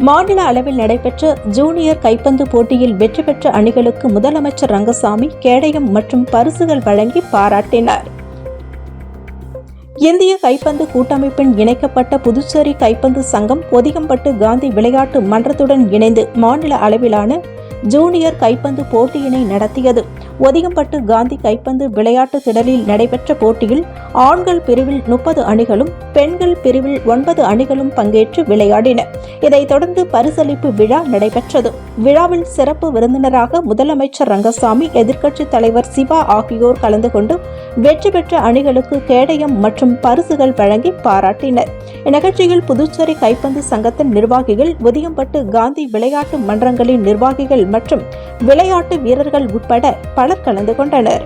மாநில அளவில் நடைபெற்ற ஜூனியர் கைப்பந்து போட்டியில் வெற்றி பெற்ற அணிகளுக்கு முதலமைச்சர் ரங்கசாமி கேடயம் மற்றும் பரிசுகள் வழங்கி பாராட்டினார். இந்திய கைப்பந்து கூட்டமைப்பின் இணைக்கப்பட்ட புதுச்சேரி கைப்பந்து சங்கம் ஒதிகம்பட்டு காந்தி விளையாட்டு மன்றத்துடன் இணைந்து மாநில அளவிலான ஜூனியர் கைப்பந்து போட்டியினை நடத்தியது. ஒதிகம்பட்டு காந்தி கைப்பந்து விளையாட்டு திடலில் நடைபெற்ற போட்டியில் ஆண்கள் பிரிவில் முப்பது அணிகளும் பெண்கள் பிரிவில் ஒன்பது அணிகளும் பங்கேற்று விளையாடின. இதைத் தொடர்ந்து பரிசளிப்பு விழா நடைபெற்றது. விழாவில் சிறப்பு விருந்தினராக முதலமைச்சர் ரங்கசாமி எதிர்க்கட்சித் தலைவர் சிவா ஆகியோர் கலந்து கொண்டு வெற்றி பெற்ற அணிகளுக்கு கேடயம் மற்றும் பரிசுகள் வழங்கி பாராட்டினர். இந்நிகழ்ச்சியில் புதுச்சேரி கைப்பந்து சங்கத்தின் நிர்வாகிகள் உதியம்பட்டு காந்தி விளையாட்டு மன்றங்களின் நிர்வாகிகள் மற்றும் விளையாட்டு வீரர்கள் உட்பட பலர் கலந்து கொண்டனர்.